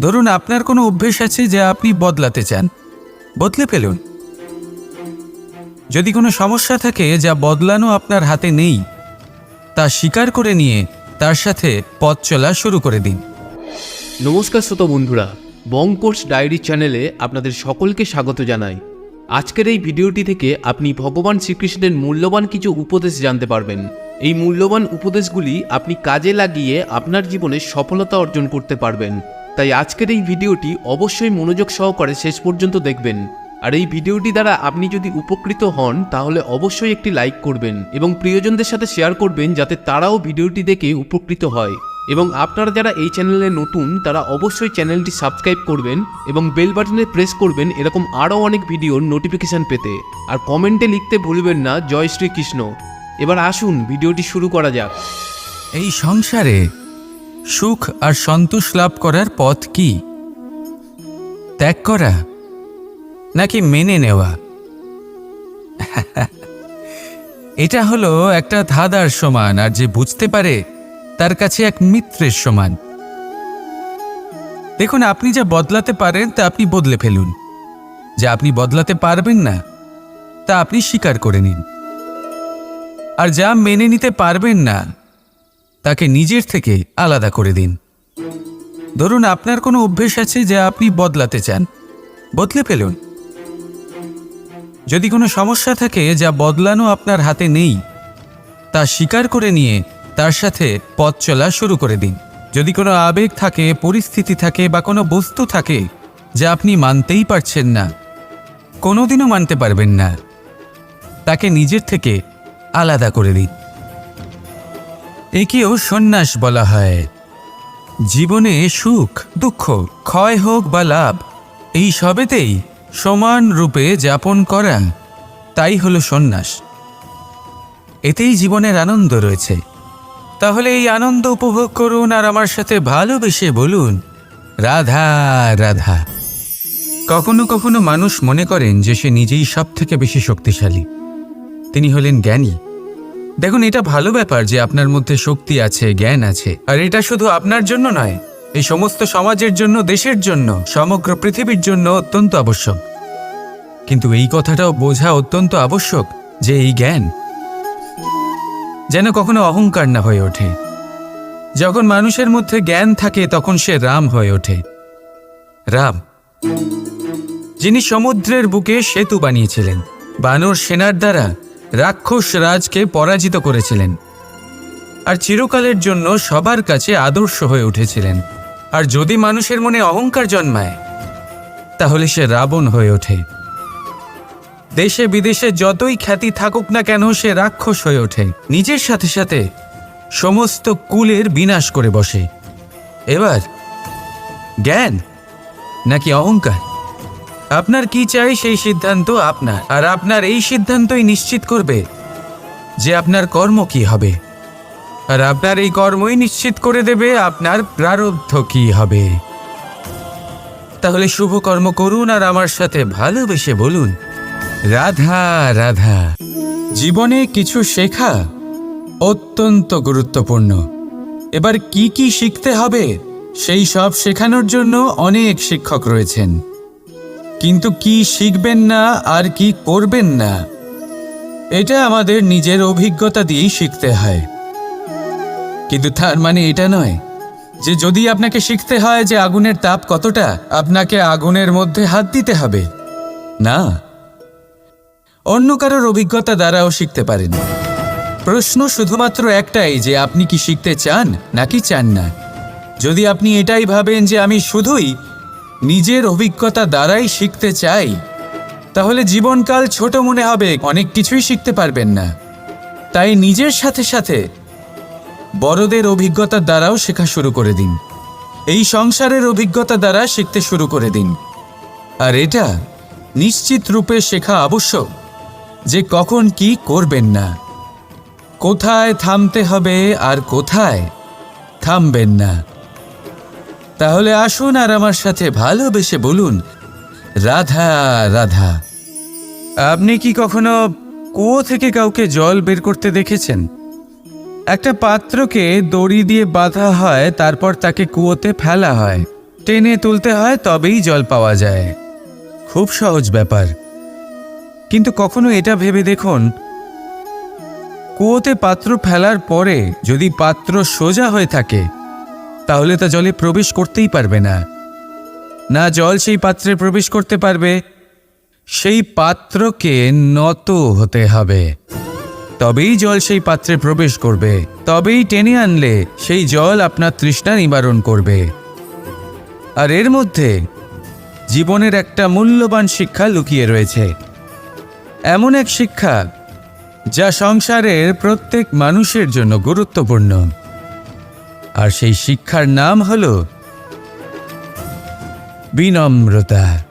ধরুন আপনার কোনো অভ্যেস আছে যা আপনি বদলাতে চান। বদলে ফেলুন। যদি কোনো সমস্যা থাকে যা বদলানো আপনার হাতে নেই, তা স্বীকার করে নিয়ে তার সাথে পথ চলা শুরু করে দিন। নমস্কার শ্রোত বন্ধুরা বঙ্কোর্স ডায়েরি চ্যানেলে আপনাদের সকলকে স্বাগত জানাই। আজকের এই ভিডিওটি থেকে আপনি ভগবান শ্রীকৃষ্ণের মূল্যবান কিছু উপদেশ জানতে পারবেন। এই মূল্যবান উপদেশগুলি আপনি কাজে লাগিয়ে আপনার জীবনে সফলতা অর্জন করতে পারবেন। তাই আজকের এই ভিডিওটি অবশ্যই মনোযোগ সহকারে শেষ পর্যন্ত দেখবেন। আর এই ভিডিওটি দ্বারা আপনি যদি উপকৃত হন, তাহলে অবশ্যই একটি লাইক করবেন এবং প্রিয়জনদের সাথে শেয়ার করবেন যাতে তারাও ভিডিওটি দেখে উপকৃত হয়। এবং আপনারা যারা এই চ্যানেলে নতুন, তারা অবশ্যই চ্যানেলটি সাবস্ক্রাইব করবেন এবং বেল বাটনে প্রেস করবেন এরকম আরও অনেক ভিডিওর নোটিফিকেশন পেতে। আর কমেন্টে লিখতে ভুলবেন না। জয় শ্রীকৃষ্ণ। এবার আসুন, ভিডিওটি শুরু করা যাক। এই সংসারে সুখ আর সন্তোষ লাভ করার পথ কি? ত্যাগ করা নাকি মেনে নেওয়া? এটা হলো একটা ধাঁধার সমান, আর যে বুঝতে পারে তার কাছে এক মিত্রের সমান। দেখুন, আপনি যা বদলাতে পারেন, তা আপনি বদলে ফেলুন। যা আপনি বদলাতে পারবেন না, তা আপনি স্বীকার করে নিন। আর যা মেনে নিতে পারবেন না তাকে নিজের থেকে আলাদা করে দিন। ধরুন আপনার কোনো অভ্যেস আছে যা আপনি বদলাতে চান। বদলে ফেলুন। যদি কোনো সমস্যা থাকে যা বদলানো আপনার হাতে নেই, তা স্বীকার করে নিয়ে তার সাথে পথ চলা শুরু করে দিন। যদি কোনো আবেগ থাকে, পরিস্থিতি থাকে বা কোনো বস্তু থাকে যা আপনি মানতেই পারছেন না, কোনোদিনও মানতে পারবেন না, তাকে নিজের থেকে আলাদা করে দিন। একেও সন্ন্যাস বলা হয়। জীবনে সুখ, দুঃখ, ক্ষয় হোক বা লাভ, এই সবেতেই সমান রূপে যাপন করা তাই হলো সন্ন্যাস। এতেই জীবনের আনন্দ রয়েছে। তাহলে এই আনন্দ উপভোগ করুন আর আমার সাথে ভালোবেসে বলুন, রাধা রাধা। কখনো কখনো মানুষ মনে করেন যে সে নিজেই সব থেকে বেশি শক্তিশালী। তিনি হলেন জ্ঞানী। দেখুন, এটা ভালো ব্যাপার যে আপনার মধ্যে শক্তি আছে, জ্ঞান আছে। আর এটা শুধু আপনার জন্য নয়, এই সমস্ত সমাজের জন্য, দেশের জন্য, সমগ্র পৃথিবীর জন্য অত্যন্ত আবশ্যক। কিন্তু এই কথাটাও বোঝা অত্যন্ত আবশ্যক যে এই জ্ঞান যেন কখনো অহংকার না হয়ে ওঠে। যখন মানুষের মধ্যে জ্ঞান থাকে, তখন সে রাম হয়ে ওঠে। রাম, যিনি সমুদ্রের বুকে সেতু বানিয়েছিলেন, বানর সেনার দ্বারা রাক্ষস রাজকে পরাজিত করেছিলেন আর চিরকালের জন্য সবার কাছে আদর্শ হয়ে উঠেছিলেন। আর যদি মানুষের মনে অহংকার জন্মায়, তাহলে সে রাবণ হয়ে ওঠে। দেশে বিদেশে যতই খ্যাতি থাকুক না কেন, সে রাক্ষস হয়ে ওঠে। নিজের সাথে সাথে সমস্ত কুলের বিনাশ করে বসে। এবার জ্ঞান নাকি অহংকার? আপনার কি চাই সেই সিদ্ধান্ত আপনার। আর আপনার এই সিদ্ধান্তই নিশ্চিত করবে যে আপনার কর্ম কি হবে। আর আপনার এই কর্মই নিশ্চিত করে দেবে আপনার প্রারব্ধ কি হবে। তাহলে শুভ কর্ম করুন আর আমার সাথে ভালোবেসে বলুন, রাধা রাধা। জীবনে কিছু শেখা অত্যন্ত গুরুত্বপূর্ণ। এবার কি কি শিখতে হবে সেই সব শেখানোর জন্য অনেক শিক্ষক রয়েছেন। কিন্তু কি শিখবেন না আর কি করবেন না? এটা আমাদের নিজের অভিজ্ঞতা দিয়েই শিখতে হয়। কিন্তু তার মানে এটা নয় যে যদি আপনাকে শিখতে হয় যে আগুনের তাপ কতটা, আপনাকে আগুনের মধ্যে হাত দিতে হবে। না। অন্য কারোর অভিজ্ঞতা দ্বারাও শিখতে পারেন। প্রশ্ন শুধুমাত্র একটাই যে আপনি কি শিখতে চান নাকি চান না? যদি আপনি এটাই ভাবেন যে আমি শুধুই নিজের অভিজ্ঞতা দ্বারাই শিখতে চাই, তাহলে জীবনকাল ছোট মনে হবে, অনেক কিছুই শিখতে পারবেন না। তাই নিজের সাথে সাথে বড়দের অভিজ্ঞতার দ্বারাও শেখা শুরু করে দিন। এই সংসারের অভিজ্ঞতা দ্বারা শিখতে শুরু করে দিন। আর এটা নিশ্চিত রূপে শেখা আবশ্যক যে কখন কি করবেন না। কোথায় থামতে হবে আর কোথায় থামবেন না। তাহলে আসুন আর আমার সাথে ভালোবেসে বলুন। রাধা রাধা, আপনি কি কখনো কুয়ো থেকে কাউকে জল বের করতে দেখেছেন? একটা পাত্রকে দড়ি দিয়ে বাঁধা হয়, তারপর তাকে কুয়োতে ফেলা হয়। টেনে তুলতে হয়, তবেই জল পাওয়া যায়। খুব সহজ ব্যাপার। কিন্তু কখনো এটা ভেবে দেখুন, কুয়োতে পাত্র ফেলার পরে যদি পাত্র সোজা হয়ে থাকে তাহলে তা জলে প্রবেশ করতেই পারবে না। না জল সেই পাত্রে প্রবেশ করতে পারবে, সেই পাত্রকে নত হতে হবে। তবেই জল সেই পাত্রে প্রবেশ করবে, তবেই টেনে আনলে সেই জল আপনার তৃষ্ণা নিবারণ করবে। আর এর মধ্যে জীবনের একটা মূল্যবান শিক্ষা লুকিয়ে রয়েছে। এমন এক শিক্ষা যা সংসারের প্রত্যেক মানুষের জন্য গুরুত্বপূর্ণ। আর সেই শিক্ষার নাম হল বিনম্রতা।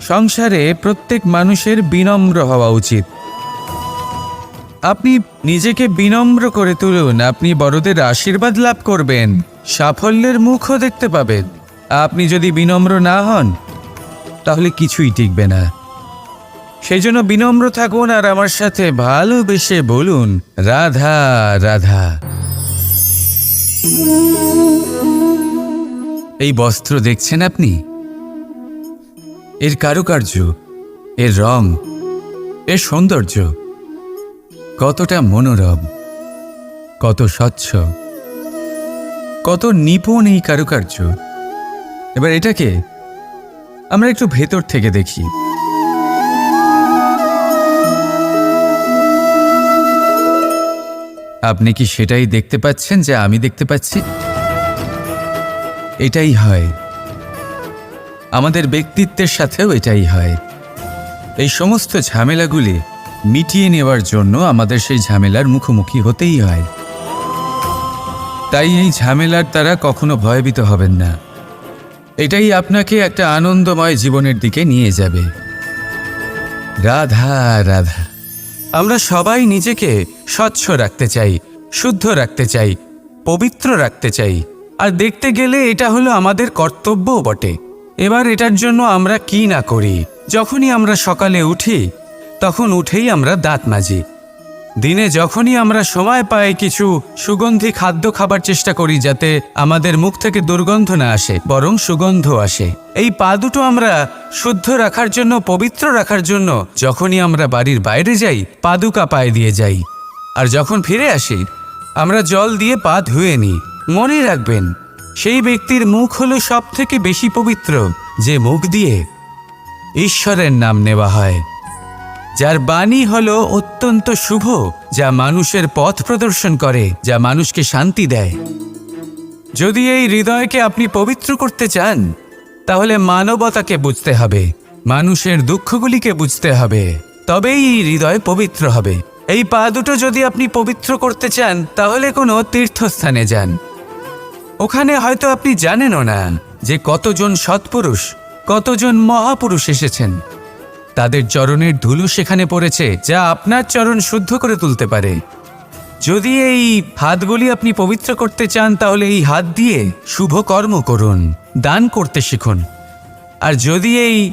সংসারে প্রত্যেক মানুষের বিনম্র হওয়া উচিত। আপনি নিজেকে বিনম্র করে তুলুন, আপনি বড়দের আশীর্বাদ লাভ করবেন, সাফল্যের মুখও দেখতে পাবেন। আপনি যদি বিনম্র না হন, তাহলে কিছুই টিকবে না। সেই জন্য বিনম্র থাকুন আর আমার সাথে ভালোবেসে বলুন, রাধা রাধা। এই বস্ত্র দেখছেন আপনি? এর কারুকার্য, এর রং, এর সৌন্দর্য কতটা মনোরম, কত স্বচ্ছ, কত নিপুণ এই কারুকার্য। এবার এটাকে আমরা একটু ভেতর থেকে দেখি। আপনি কি সেটাই দেখতে পাচ্ছেন যা আমি দেখতে পাচ্ছি? এটাই হয়। আমাদের ব্যক্তিত্বের সাথেও এটাই হয়। এই সমস্ত ঝামেলাগুলি মিটিয়ে নেওয়ার জন্য আমাদের সেই ঝামেলার মুখোমুখি হতেই হয়। তাই এই ঝামেলার দ্বারা কখনো ভয়ভীত হবেন না। এটাই আপনাকে একটা আনন্দময় জীবনের দিকে নিয়ে যাবে। রাধা রাধা। আমরা সবাই নিজেকে স্বচ্ছ রাখতে চাই, শুদ্ধ রাখতে চাই, পবিত্র রাখতে চাই। আর দেখতে গেলে এটা হলো আমাদের কর্তব্যও বটে। এবার এটার জন্য আমরা কি না করি? যখনই আমরা সকালে উঠি, তখন উঠেই আমরা দাঁত মাজি। দিনে যখনই আমরা সময় পাই, কিছু সুগন্ধি খাদ্য খাবার চেষ্টা করি যাতে আমাদের মুখ থেকে দুর্গন্ধ না আসে, বরং সুগন্ধ আসে। এই পা দুটো আমরা শুদ্ধ রাখার জন্য, পবিত্র রাখার জন্য যখনই আমরা বাড়ির বাইরে যাই পাদুকা পায়ে দিয়ে যাই। আর যখন ফিরে আসি, আমরা জল দিয়ে পা ধুয়ে নিই। মনে রাখবেন, সেই ব্যক্তির মুখ হলো সব থেকে বেশি পবিত্র, যে মুখ দিয়ে ঈশ্বরের নাম নেওয়া হয়। যার বাণী হলো অত্যন্ত শুভ, যা মানুষের পথ প্রদর্শন করে, যা মানুষকে শান্তি দেয়। যদি এই হৃদয়কে আপনি পবিত্র করতে চান, তাহলে মানবতাকে বুঝতে হবে, মানুষের দুঃখগুলিকে বুঝতে হবে, তবেই এই হৃদয় পবিত্র হবে। এই পা দুটো যদি আপনি পবিত্র করতে চান, তাহলে কোনো তীর্থস্থানে যান। ওখানে হয়তো আপনি জানেনও না যে কতজন সৎপুরুষ, কতজন মহাপুরুষ এসেছেন। তাদের চরণের ধুলো সেখানে পড়েছে, যা আপনার চরণ শুদ্ধ করে তুলতে পারে। যদি এই হাতগুলি আপনি পবিত্র করতে চান, তাহলে এই হাত দিয়ে শুভ কর্ম করুন, দান করতে শিখুন। আর যদি এই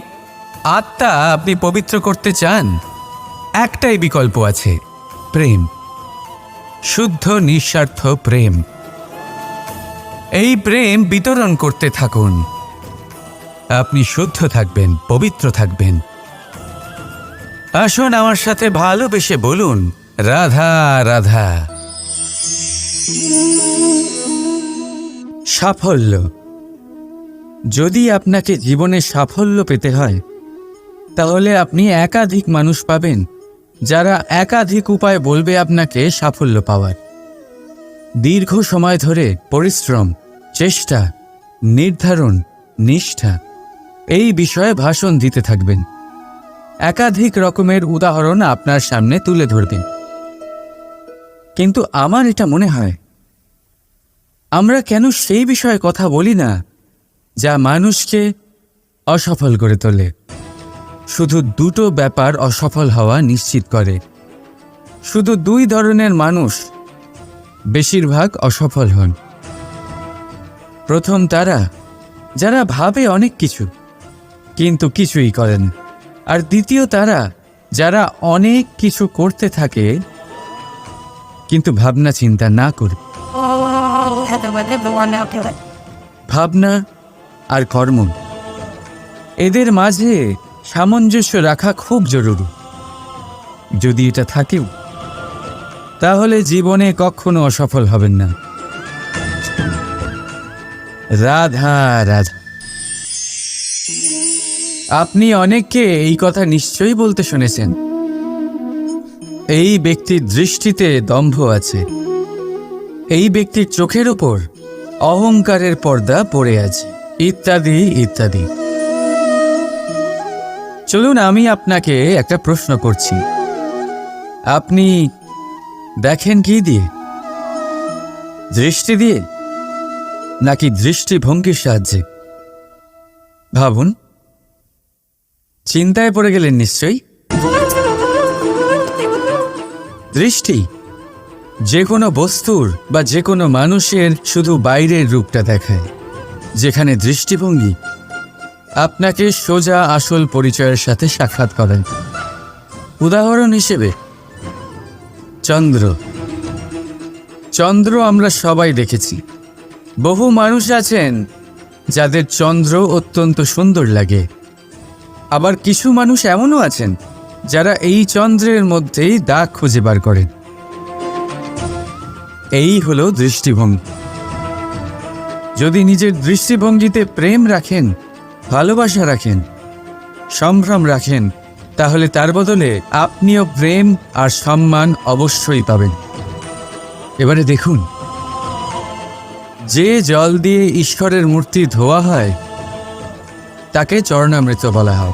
আত্মা আপনি পবিত্র করতে চান, একটাই বিকল্প আছে, প্রেম। শুদ্ধ, নিঃস্বার্থ প্রেম। এই প্রেম বিতরণ করতে থাকুন। আপনি শুদ্ধ থাকবেন, পবিত্র থাকবেন। আসুন আমার সাথে ভালোবেসে বলুন, রাধা রাধা। সাফল্য। যদি আপনাকে জীবনে সাফল্য পেতে হয়, তাহলে আপনি একাধিক মানুষ পাবেন, যারা একাধিক উপায় বলবে আপনাকে সাফল্য পাওয়ার। দীর্ঘ সময় ধরে পরিশ্রম, চেষ্টা, নির্ধারণ, নিষ্ঠা, এই বিষয়ে ভাষণ দিতে থাকবেন। একাধিক রকমের উদাহরণ আপনার সামনে তুলে ধরবেন কিন্তু আমার এটা মনে হয়, আমরা কেন সেই বিষয়ে কথা বলি না যা মানুষকে অসফল করে তোলে? শুধু দুটো ব্যাপার অসফল হওয়া নিশ্চিত করে। শুধু দুই ধরনের মানুষ বেশিরভাগ অসফল হন। প্রথম তারা, যারা ভাবে অনেক কিছু, কিন্তু কিছুই করেন না। আর দ্বিতীয় তারা, যারা অনেক কিছু করতে থাকে, কিন্তু ভাবনা চিন্তা না করে। ভাবনা আর কর্ম। এদের মাঝে সামঞ্জস্য রাখা খুব জরুরি। যদি এটা থাকেও, তাহলে জীবনে কখনো অসফল হবেন না। রাধা রাধা। আপনি অনেককে এই কথা নিশ্চয়ই বলতে শুনেছেন। এই ব্যক্তির দৃষ্টিতে দম্ভ আছে। এই ব্যক্তির চোখের ওপর অহংকারের পর্দা পড়ে আছে। ইত্যাদি ইত্যাদি। চলুন, আমি আপনাকে একটা প্রশ্ন করছি। আপনি দেখেন কি দিয়ে? দৃষ্টি দিয়ে নাকি দৃষ্টিভঙ্গির সাহায্যে? ভাবুন। চিন্তায় পড়ে গেলেন নিশ্চয়ই? দৃষ্টি, যে কোনো বস্তুর বা যে কোনো মানুষের শুধু বাইরের রূপটা দেখায়, যেখানে দৃষ্টিভঙ্গি আপনাকে সোজা আসল পরিচয়ের সাথে সাক্ষাৎ করেন উদাহরণ হিসেবে, চন্দ্র। চন্দ্র আমরা সবাই দেখেছি। বহু মানুষ আছেন যাদের চন্দ্র অত্যন্ত সুন্দর লাগে। আবার কিছু মানুষ এমনও আছেন যারা এই চন্দ্রের মধ্যেই দাগ খুঁজে বার করেন। এই হলো দৃষ্টিভঙ্গি। যদি নিজের দৃষ্টিভঙ্গিতে প্রেম রাখেন, ভালোবাসা রাখেন, সম্ভ্রম রাখেন, তাহলে তার বদলে আপনিও প্রেম আর সম্মান অবশ্যই পাবেন। এবারে দেখুন, যে জল দিয়ে ঈশ্বরের মূর্তি ধোয়া হয়, তাকে চরণামৃত বলা হয়।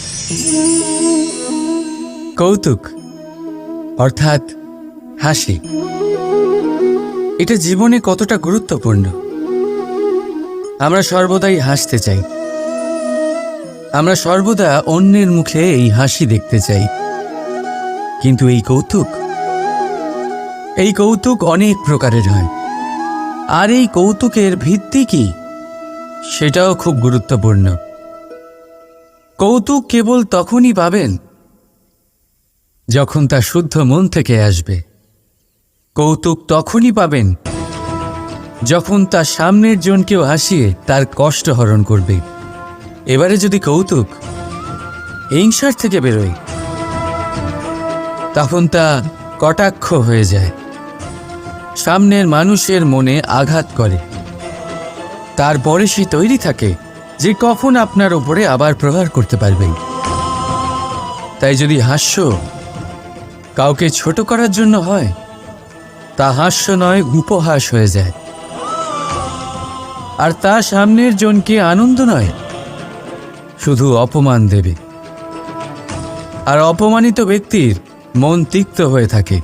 কৌতুক, অর্থাৎ হাসি। এটা জীবনে কতটা গুরুত্বপূর্ণ? আমরা সর্বদাই হাসতে চাই। আমরা সর্বদা অন্যের মুখে এই হাসি দেখতে চাই। কিন্তু এই কৌতুক এই কৌতুক অনেক প্রকারের হয়। আর এই কৌতুকের ভিত্তি কি? সেটাও খুব গুরুত্বপূর্ণ। কৌতুক কেবল তখনই পাবেন যখন তা শুদ্ধ মন থেকে আসবে। কৌতুক তখনই পাবেন যখন তা সামনের জনকেও হাসিয়ে তার কষ্ট হরণ করবে। এবারে যদি কৌতুক হিংসার থেকে বেরোয়, তখন তা কটাক্ষ হয়ে যায়। সামনের মানুষের মনে আঘাত করে। তারপরে সে তৈরি থাকে। যে কখন আপনার ওপরে আবার প্রহার করতে পারবে। তাই যদি হাস্য কাউকে ছোট করার জন্য হয়, তা হাস্য নয়, উপহাস হয়ে যায়। আর তা সামনের জনকে আনন্দ নয়, শুধু অপমান দেবে। আর অপমানিত ব্যক্তির মন তিক্ত হয়ে থাকে।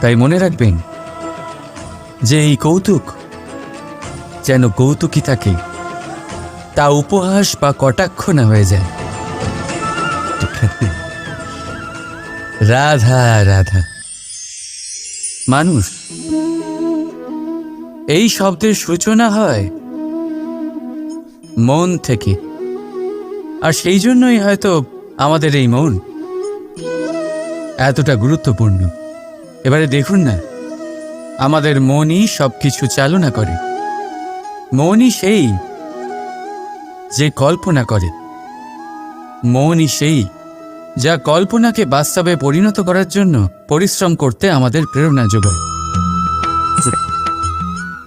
তাই মনে রাখবেন যে এই কৌতুক যেন কৌতুকই থাকে তা উপহাস বা কটাক্ষ না হয়ে যায়। রাধা রাধা। মানুষ, এই শব্দের সূচনা হয় মন থেকে। আর সেই জন্যই হয়তো আমাদের এই মন এতটা গুরুত্বপূর্ণ। এবারে দেখুন না, আমাদের মনই সব কিছু চালনা করে। মনই সেই যে কল্পনা করে। মনই সেই যা কল্পনাকে বাস্তবে পরিণত করার জন্য পরিশ্রম করতে আমাদের প্রেরণা যোগায়।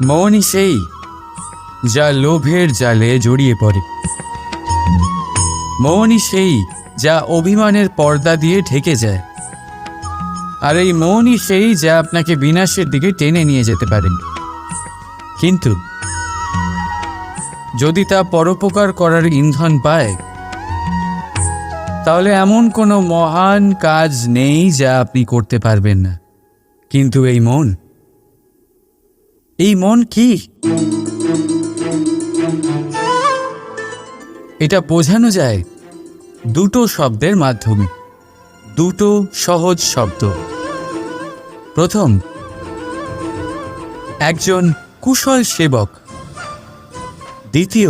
মনই সেই যা লোভের জালে জড়িয়ে পড়ে। মনই সেই যা অভিমানের পর্দা দিয়ে ঢেকে যায়। আর এই মনই সেই যা আপনাকে বিনাশের দিকে টেনে নিয়ে যেতে পারেন কিন্তু যদি তা পরোপকার করার ইন্ধন পায়, তাহলে এমন কোনো মহান কাজ নেই যা আপনি করতে পারবেন না। কিন্তু এই মন এই মন কি? এটা বোঝানো যায় দুটো শব্দের মাধ্যমে, দুটো সহজ শব্দ। প্রথম, একজন কুশল সেবক। দ্বিতীয়,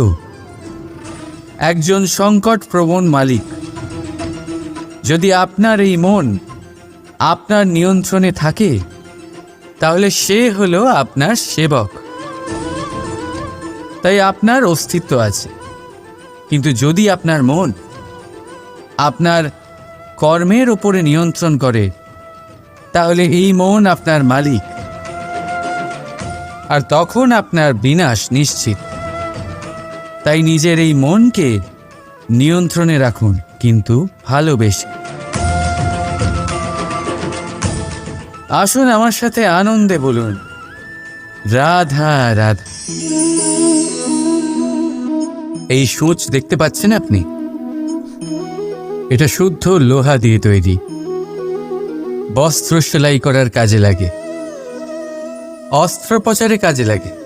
একজন সংকট প্রবণ মালিক। যদি আপনার এই মন আপনার নিয়ন্ত্রণে থাকে, তাহলে সে হলো আপনার সেবক। তাই আপনার অস্তিত্ব আছে। কিন্তু যদি আপনার মন আপনার কর্মের ওপরে নিয়ন্ত্রণ করে, তাহলে এই মন আপনার মালিক। আর তখন আপনার বিনাশ নিশ্চিত। তাই নিজের এই মনকে নিয়ন্ত্রণে রাখুন, কিন্তু ভালোবেসে। আসুন আমার সাথে আনন্দে বলুন, রাধা রাধা। এই সূচ দেখতে পাচ্ছেন আপনি? এটা শুদ্ধ লোহা দিয়ে তৈরি। বস্ত্র সেলাই করার কাজে লাগে। অস্ত্রোপচারে কাজে লাগে।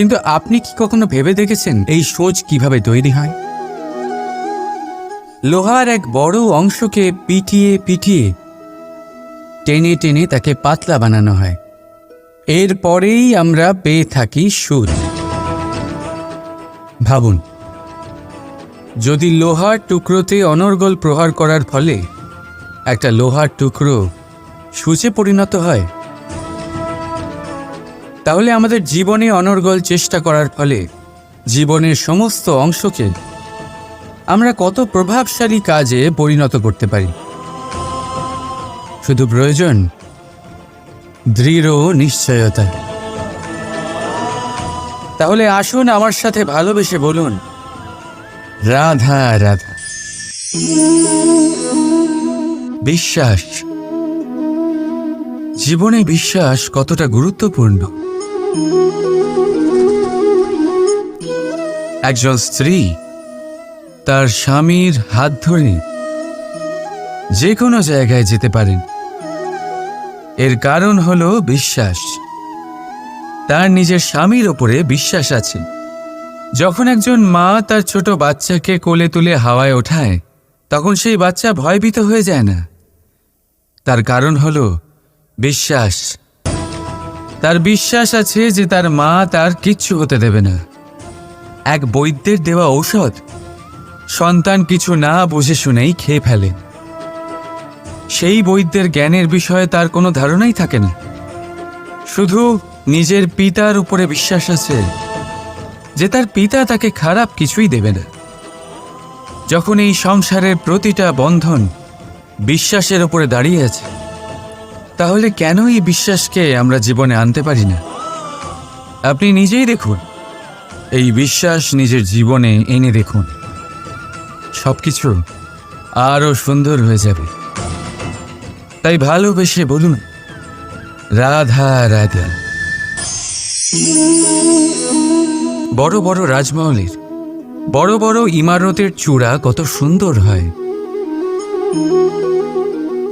কিন্তু আপনি কি কখনো ভেবে দেখেছেন এই সোচ কীভাবে তৈরি হয়? লোহার এক বড় অংশকে পিটিয়ে পিটিয়ে টেনে টেনে তাকে পাতলা বানানো হয়। এরপরেই আমরা পেয়ে থাকি সুর ভাবুন, যদি লোহার টুকরোতে অনর্গল প্রহার করার ফলে একটা লোহার টুকরো সূচে পরিণত হয় তাহলে আমাদের জীবনে অনর্গল চেষ্টা করার ফলে জীবনের সমস্ত অংশকে আমরা কত প্রভাবশালী কাজে পরিণত করতে পারি। শুধু প্রয়োজন দৃঢ় নিশ্চয়তা। তাহলে আসুন আমার সাথে ভালোবেসে বলুন, রাধা রাধা। বিশ্বাস। জীবনে বিশ্বাস কতটা গুরুত্বপূর্ণ? একজন স্ত্রী তার স্বামীর হাত ধরে যে কোনো জায়গায় যেতে পারেন। এর কারণ হল বিশ্বাস। তার নিজের স্বামীর ওপরে বিশ্বাস আছে। যখন একজন মা তার ছোট বাচ্চাকে কোলে তুলে হাওয়ায় ওঠায়, তখন সেই বাচ্চা ভয়ভীত হয়ে যায় না। তার কারণ হল বিশ্বাস। তার বিশ্বাস আছে যে তার মা তার কিচ্ছু হতে দেবে না। এক বৈদ্যের দেওয়া ঔষধ। সন্তান কিছু না বুঝে শুনেই খেয়ে ফেলেন সেই বৈদ্যের জ্ঞানের বিষয়ে তার কোনো ধারণাই থাকে না। শুধু নিজের পিতার উপরে বিশ্বাস আছে যে তার পিতা তাকে খারাপ কিছুই দেবে না। যখন এই সংসারের প্রতিটা বন্ধন বিশ্বাসের উপরে দাঁড়িয়ে আছে তাহলে কেন এই বিশ্বাসকে আমরা জীবনে আনতে পারি না? আপনি নিজেই দেখুন। এই বিশ্বাস নিজের জীবনে এনে দেখুন। সবকিছু আরও সুন্দর হয়ে যাবে। তাই ভালোবেসে বলুন, রাধা রাধা। বড় বড় রাজমহলের, বড় বড় ইমারতের চূড়া কত সুন্দর হয়।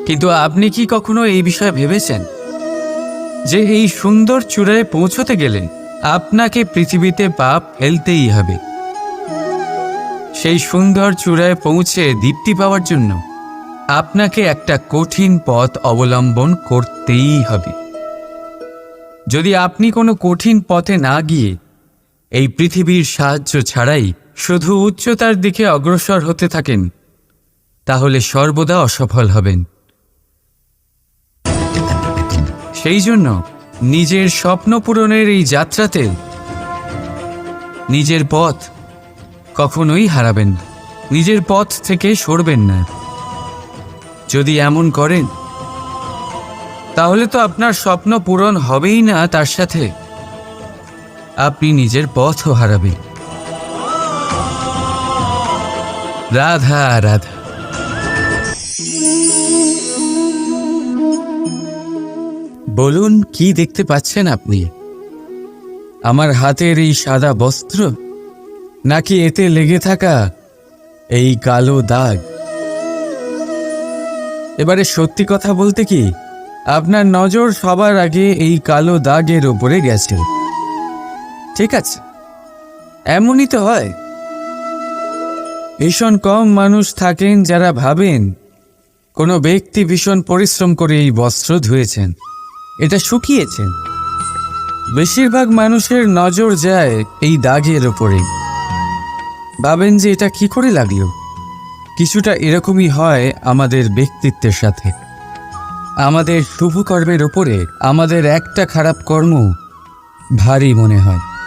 কিন্তু আপনি কি কখনো এই বিষয়ে ভেবেছেন যে এই সুন্দর চূড়ায় পৌঁছতে গেলে আপনাকে পৃথিবীতে পাপ ফেলতেই হবে? সেই সুন্দর চূড়ায় পৌঁছে দীপ্তি পাওয়ার জন্য আপনাকে একটা কঠিন পথ অবলম্বন করতেই হবে। যদি আপনি কোনো কঠিন পথে না গিয়ে এই পৃথিবীর সাহায্য ছাড়াই শুধু উচ্চতার দিকে অগ্রসর হতে থাকেন, তাহলে সর্বদা অসফল হবেন। সেই জন্য নিজের স্বপ্ন পূরণের এই যাত্রাতে নিজের পথ কখনোই হারাবেন না। নিজের পথ থেকে সরবেন না। যদি এমন করেন, তাহলে তো আপনার স্বপ্ন পূরণ হবেই না, তার সাথে আপনি নিজের পথও হারাবেন। রাধা রাধা। বলুন, কি দেখতে পাচ্ছেন আপনি? আমার হাতের এই সাদা বস্ত্র? নাকি এতে লেগে থাকা এই কালো দাগ? এবারে সত্যি কথা বলতে কি, আপনার নজর সবার আগে এই কালো দাগের ওপরে গেছে। ঠিক আছে, এমনই তো হয়। ভীষণ কম মানুষ থাকেন যারা ভাবেন, কোনো ব্যক্তি ভীষণ পরিশ্রম করে এই বস্ত্র ধুয়েছেন। এটা শুকিয়েছেন বেশিরভাগ মানুষের নজর যায় এই দাগের ওপরে ভাবেন যে এটা কি করে লাগল? কিছুটা এরকমই হয় আমাদের ব্যক্তিত্বের সাথে। আমাদের শুভকর্মের ওপরে আমাদের একটা খারাপ কর্ম ভারী মনে হয়।